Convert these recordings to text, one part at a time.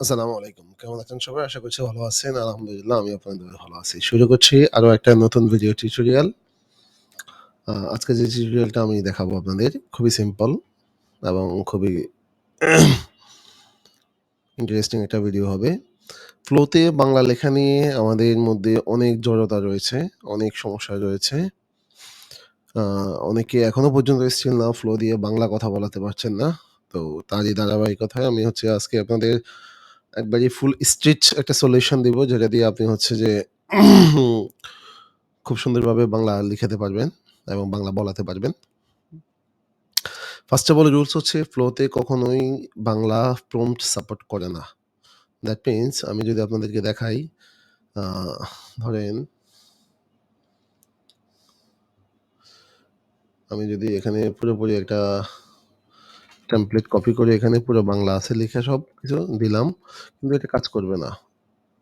আসসালামু আলাইকুম। কেমন আছেন সবাই? আশা করছি ভালো আছেন। আলহামদুলিল্লাহ আমি আপনাদের ভালো আছি। শুরু করছি আরও একটা নতুন ভিডিও টিউটোরিয়াল। আজকে যে টিউটোরিয়ালটা আমি দেখাবো আপনাদের খুবই সিম্পল এবং খুবই ইন্টারেস্টিং একটা ভিডিও হবে। ফ্লোতে বাংলা লেখা নিয়ে আমাদের মধ্যে অনেক জড়তা রয়েছে, অনেক সমস্যা রয়েছে। অনেকে এখনও পর্যন্ত স্টিল না ফ্লো দিয়ে বাংলা কথা বলাতে পারছেন না। তো তারই ধারাবাহিকতায় আমি হচ্ছে আজকে আপনাদের একবারে ফুল স্ট্রিচ একটা সলিউশন দিব, যেটা দিয়ে আপনি হচ্ছে যে খুব সুন্দরভাবে বাংলা লিখাতে পারবেন এবং বাংলা বলাতে পারবেন। ফার্স্ট অফ অল রুলস হচ্ছে ফ্লোতে কখনোই বাংলা প্রম্পট সাপোর্ট করে না। দ্যাট মিনস আমি যদি আপনাদেরকে দেখাই ধরেন আমি যদি এখানে পুরোপুরি একটা টেমপ্লেট কপি করে এখানে পুরো বাংলা আছে লেখা সবকিছু দিলাম। কিন্তু এটা কাজ করবে না।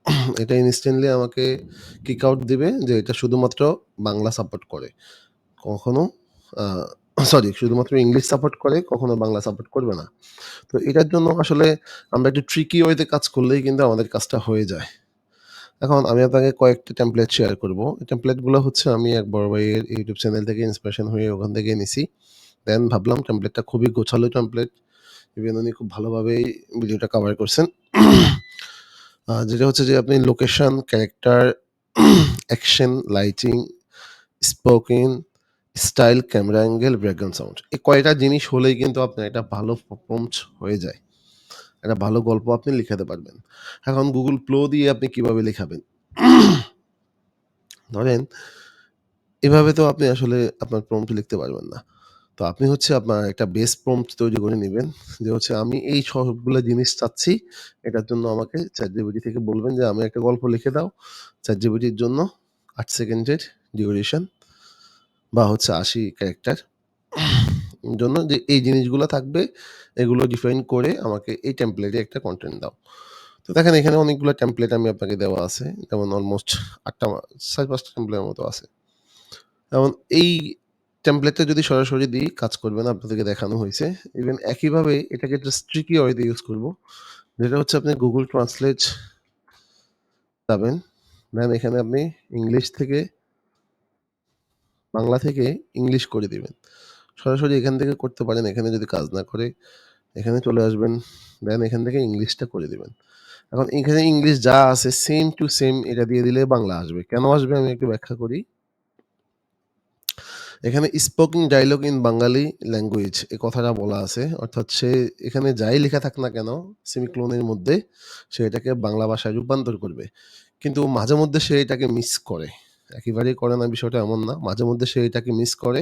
এটা ইনস্ট্যান্টলি আমাকে কিক আউট দিবে যে এটা শুধুমাত্র বাংলা সাপোর্ট করে। কখনো সরি শুধুমাত্র ইংলিশ সাপোর্ট করে, কখনো বাংলা সাপোর্ট করবে না। তো এটার জন্য আসলে আমরা একটু ট্রিকি ওয়েতে কাজ করলেই কিন্তু আমাদের কাজটা হয়ে যায়। এখন আমি আপনাকে কয়েকটা টেমপ্লেট শেয়ার করব। টেমপ্লেটগুলো হচ্ছে আমি এক বড় ভাইয়ের ইউটিউব চ্যানেল থেকে ইন্সপিরেশন হয়ে ওখান থেকে নিছি। দেন ভাবলাম টেমপ্লেটটা খুবই গোছালো টেমপ্লেট। ইভেন উনি খুব ভালোভাবেই ভিডিওটা কভার করছেন। যেটা হচ্ছে যে আপনি location, character, action, lighting, spoken, style, camera angle, background sound. এই কয়টা জিনিস হলেই কিন্তু আপনার একটা ভালো প প্রম্পট হয়ে যায়। একটা ভালো গল্প আপনি লিখাতে পারবেন। এখন গুগল প্লো দিয়ে আপনি কীভাবে লেখাবেন ধরেন এভাবে তো আপনি আসলে আপনার প্রম্পট লিখতে পারবেন না। তো আপনি হচ্ছে আপনার একটা বেস প্রম্পট তৈরি করে নেবেন যে হচ্ছে আমি এই সবগুলো জিনিস চাচ্ছি। এটার জন্য আমাকে ChatGPT থেকে বলবেন যে আমি একটা গল্প লিখে দাও। ChatGPT র জন্য আট সেকেন্ডের ডিউরেশন বা হচ্ছে ৮০ ক্যারেক্টার জন্য যে এই জিনিসগুলো থাকবে, এগুলো ডিফাইন করে আমাকে এই টেমপ্লেটে একটা কন্টেন্ট দাও। তো দেখেন এখানে অনেকগুলো টেমপ্লেট আমি আপনাকে দেওয়া আছে। যেমন অলমোস্ট ৮ টা ৪-৫ টেমপ্লেটের মতো আছে। এখন এই টেমপ্লেটটা যদি সরাসরি দিই, কাজ করবে না, আপনাদেরকে দেখানো হইছে। ইভেন একইভাবে এটাকে জাস্ট ট্রিকি ওয়েতে ইউজ করব। যেটা হচ্ছে আপনি গুগল ট্রান্সলেট যাবেন। দেন এখানে আপনি ইংলিশ থেকে, বাংলা থেকে ইংলিশ করে দিবেন। সরাসরি এখান থেকে করতে পারেন। এখানে যদি কাজ না করে, এখানে চলে আসবেন। দেন এখান থেকে ইংলিশটা করে দিবেন। এখন এখানে ইংলিশ যা আছে সেম টু সেম এটা দিয়ে দিলে বাংলা আসবে। কেন আসবে আমি একটু ব্যাখ্যা করি। এখানে speaking dialogue in Bengali language এই কথাটা বলা আছে। অর্থাৎ সে এখানে যাই লেখা থাক না কেন সেমিক্লোনের মধ্যে সে এটাকে বাংলা ভাষায় রূপান্তর করবে। কিন্তু মাঝে মধ্যে সে এটাকে মিস করে। একেবারেই করে না বিষয়টা এমন না। মাঝে মধ্যে সে এটাকে মিস করে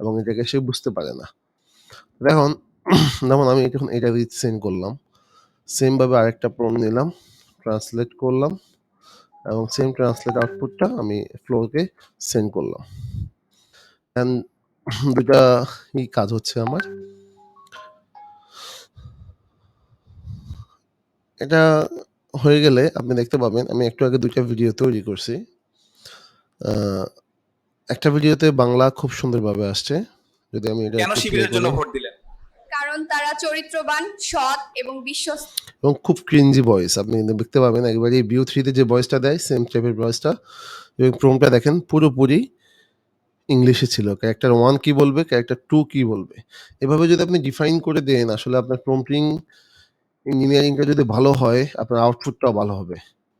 এবং এটাকে সে বুঝতে পারে না। এখন যেমন আমি যখন এটা সেন্ড করলাম। সেম ভাবে আরেকটা প্রম্পট নিলাম, ট্রান্সলেট করলাম এবং সেম ট্রান্সলেট আউটপুটটা আমি ফ্লোরকে সেন্ড করলাম। দেন ২ টা ই কাজ হচ্ছে আমার। এটা হয়ে গেলে আপনি দেখতে পাবেন আমি একটু আগে ২ টা ভিডিও তৈরি করছি। একটা ভিডিওতে বাংলা খুব সুন্দরভাবে আসছে। যদি আমি এটা কেন শিবিরের জন্য ভোট দিলেন? কারণ তারা চরিত্রবান, সৎ এবং বিশ্বস্ত। এবং খুব ক্রিঞ্জি ভয়েস। আপনি দেখতে পাবেন একেবারে ভিউ 3 তে যে ভয়েসটা দেয় সেম টাইপের ভয়েসটা এবং প্রম্পটটা দেখেন পুরোপুরি ইংলিশে ছিল। ক্যারেক্টার ওয়ান কি বলবে, ক্যারেক্টার টু কি বলবে। এভাবে যদি আপনি ডিফাইন করে দেন আসলে আপনার প্রম্পটিং ইঞ্জিনিয়ারিংটা যদি ভালো হয় আপনার আউটপুটটাও ভালো হবে।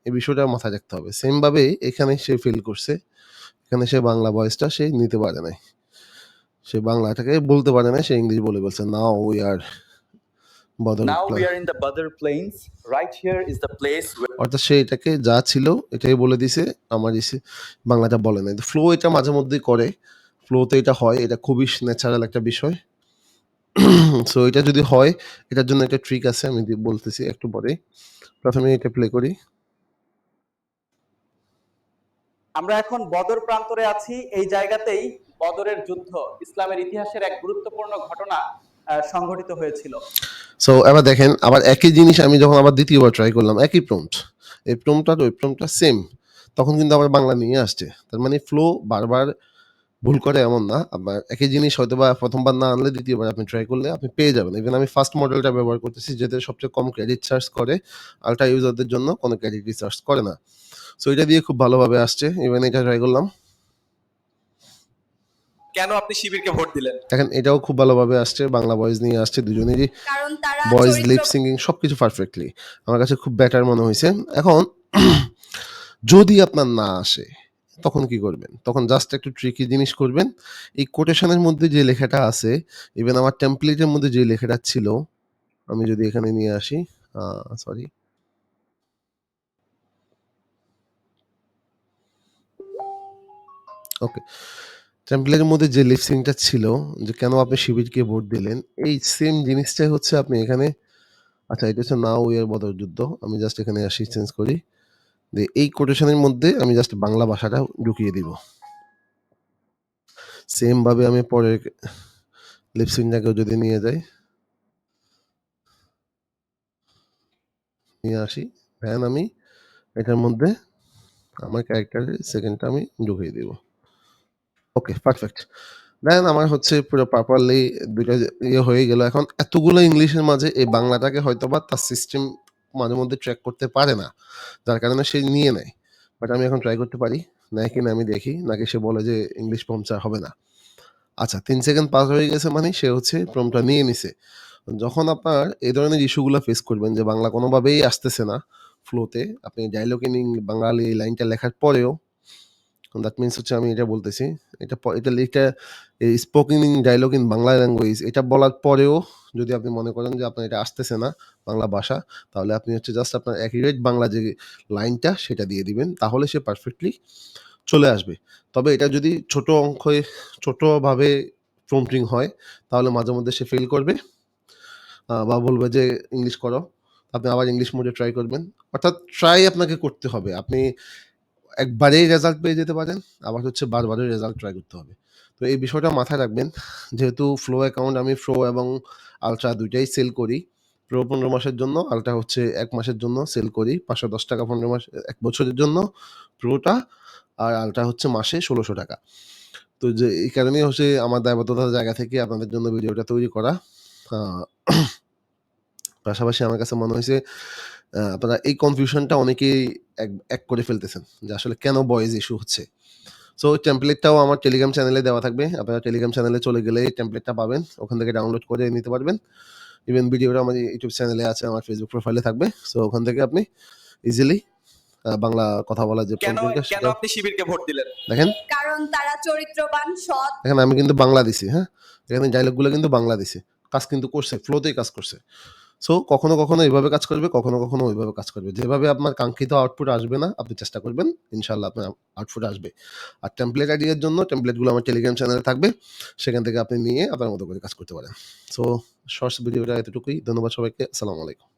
এই বিষয়টা মাথায় রাখতে হবে। সেমভাবে এখানে সে ফিল করছে। এখানে সে বাংলা ভয়েসটা সে নিতে পারে নাই। সে বাংলাটাকে বলতে পারে না সে ইংলিশ বলে বলছে now we are Now we are in the Badr Plains. Right here is the place where অর্থাৎ সে এটাকে যা ছিল এটাই বলে দিছে। আমার ইসে বাংলাটা বলে নাই। ফ্লো এটা মাঝে মধ্যেই করে। ফ্লোতে এটা হয়। এটা খুবই ন্যাচারাল একটা বিষয়। সো এটা যদি হয় এটার জন্য একটা ট্রিক আছে আমি বলতেছি একটু পরে ১ম এ এটা প্লে করি। আমরা এখন বদর প্রান্তরে আছি এই জায়গাতেই বদরের যুদ্ধ ইসলামের ইতিহাসের এক গুরুত্বপূর্ণ ঘটনা সংঘটিত হয়েছিল সো এবার দেখেন, আবার একই জিনিস আমি যখন আবার দ্বিতীয়বার ট্রাই করলাম, একই প্রম্পট। এই প্রম্পট ওই প্রম্পটটা সেম। তখন কিন্তু আবার বাংলা নিয়ে আসছে। তার মানে ফ্লো বারবার ভুল করে এমন না। আপনার একই জিনিস হয়তো বা প্রথমবার না আনলে দ্বিতীয়বার আপনি ট্রাই করলে আপনি পেয়ে যাবেন। ইভেন আমি ফার্স্ট মডেলটা ব্যবহার করতেছি যেটা সবচেয়ে কম ক্রেডিট চার্জ করে। আল্ট্রা ইউজারদের জন্য কোনো ক্রেডিট রিচার্জ করে না। সো এটা দিয়ে খুব ভালোভাবে আসছে। ইভেন এটা ট্রাই করলাম। কেন আপনি শিবিরকে ভোট দিলেন দেখেন এটাও খুব ভালোভাবে আসছে। বাংলা ভয়েস নিয়ে আসছে দুজনেরই। কারণ তারা ভয়েস, লিপ সিঙ্গিং সবকিছু পারফেক্টলি। আমার কাছে খুব বেটার মনে হইছে। এখন যদি আপনার না আসে, তখন কি করবেন? তখন জাস্ট একটু ট্রিকি জিনিস করবেন। এই কোটেশনের মধ্যে যে লেখাটা আছে, ইভেন আমার টেমপ্লেটের মধ্যে যে লেখাটা ছিল, আমি যদি এখানে নিয়ে আসি, সরি। ওকে। টেমপ্লেটের মধ্যে যে লিপ সিঙ্কটা ছিল, যে কেন আপনি শিবিরকে ভোট দিলেন, এই সেম জিনিসটাই হচ্ছে আপনি এখানে আচ্ছা এটা হচ্ছে নাও উই আর বদর যুদ্ধ। আমি জাস্ট এখানে আসি চেঞ্জ করি। দিয়ে এই কোটেশনের মধ্যে আমি জাস্ট বাংলা ভাষাটা ঢুকিয়ে দিব। সেম ভাবে আমি পরের লিপ সিঙ্কটাকেও যদি নিয়ে যাই নিয়ে আসি। দেন আমি এটার মধ্যে আমার ক্যারেক্টারের সেকেন্ডটা আমি ঢুকিয়ে দিব। Okay perfect. দেন আমার হচ্ছে পুরো প্রপারলি ২ টা ইয়ে হয়ে গেল। এখন এতগুলো ইংলিশের মাঝে এই বাংলাটাকে হয়তোবা তার সিস্টেম মাঝে মধ্যে ট্র্যাক করতে পারে না। যার কারণে সে নিয়ে নেয়। বাট আমি এখন ট্রাই করতে পারি। নেয় কিনা আমি দেখি। নাকি সে বলে যে ইংলিশ প্রম্পটটা হবে না। আচ্ছা ৩ সেকেন্ড পাস হয়ে গেছে মানে সে হচ্ছে প্রম্পটটা নিয়ে নিছে। যখন আপনার এই ধরনের ইস্যুগুলা ফেস করবেন যে বাংলা কোনোভাবেই আসতেছে না ফ্লোতে, আপনি ডায়ালগ ইন বাঙালি এই লাইনটা লেখার পরেও দ্যাট মিনস হচ্ছে আমি এটা বলতেছি। এটা এটা এটা spoken in dialogue in Bangla language এটা বলার পরেও যদি আপনি মনে করেন যে আপনার এটা আসতেছে না বাংলা ভাষা, তাহলে আপনি হচ্ছে জাস্ট আপনার অ্যাকুরেট বাংলা যে লাইনটা সেটা দিয়ে দিবেন। তাহলে সে পারফেক্টলি চলে আসবে। তবে এটা যদি ছোট অঙ্কে ছোটোভাবে প্রম্পটিং হয়, তাহলে মাঝে মধ্যে সে ফেইল করবে। বা বলবে যে ইংলিশ করো। আপনি আবার ইংলিশ মোডে ট্রাই করবেন। অর্থাৎ ট্রাই আপনাকে করতে হবে। আপনি একবারেই রেজাল্ট পেয়ে যেতে পারেন। আবার হচ্ছে বারবারই রেজাল্ট ট্রাই করতে হবে। তো এই বিষয়টা মাথায় রাখবেন। যেহেতু ফ্লো অ্যাকাউন্ট আমি প্রো এবং আলট্রা দুইটাই সেল করি। প্রো ১৫ মাসের জন্য, আলট্রা হচ্ছে এক মাসের জন্য সেল করি। ৳৫১০ ১৫ মাস এক বছরের জন্য প্রোটা আর আলট্রা হচ্ছে মাসে ৳১৬০০ তো যে এই কারণেই হচ্ছে আমার দায়বদ্ধতার জায়গা থেকে আপনাদের জন্য ভিডিওটা তৈরি করা। পাশাপাশি আমার কাছে মনে হইছে আ আপনারা এই কনফিউশনটা অনেকেই এক এক করে ফেলতেছেন। যে আসলে কেন বয়েজ ইস্যু হচ্ছে। সো টেমপ্লেটটাও আমার টেলিগ্রাম চ্যানেলে দেওয়া থাকবে। আপনারা টেলিগ্রাম চ্যানেলে চলে গেলেই টেমপ্লেটটা পাবেন। ওখান থেকে ডাউনলোড করে নিতে পারবেন। ইভেন ভিডিওটা আমার ইউটিউব চ্যানেলে আছে, আমার ফেসবুক প্রোফাইলে থাকবে। সো ওখান থেকে আপনি ইজিলি বাংলা কথা বলার যে কেন সেটা আপনি শিবিরকে ভোট দিলেন দেখেন, কারণ তারা চরিত্রবান, সৎ দেখেন আমি কিন্তু বাংলা দিছি, হ্যাঁ? এখানে ডায়ালগগুলো কিন্তু বাংলা দিছি। কাজ কিন্তু করছে, ফ্লোতেই কাজ করছে। সো কখনো, কখনো এইভাবে কাজ করবে, কখনো, কখনো ওইভাবে কাজ করবে। যেভাবে আপনার কাঙ্ক্ষিত আউটপুট আসবে না, আপনি চেষ্টা করবেন। ইনশাল্লাহ আপনার আউটপুট আসবে। আর টেমপ্লেট আইডি এর জন্য টেমপ্লেটগুলো আমার টেলিগ্রাম চ্যানেলে থাকবে। সেখান থেকে আপনি নিয়ে আপনার মতো করে কাজ করতে পারেন। সো শর্টস ভিডিওটা এতটুকুই। ধন্যবাদ সবাইকে। আসসালামু আলাইকুম।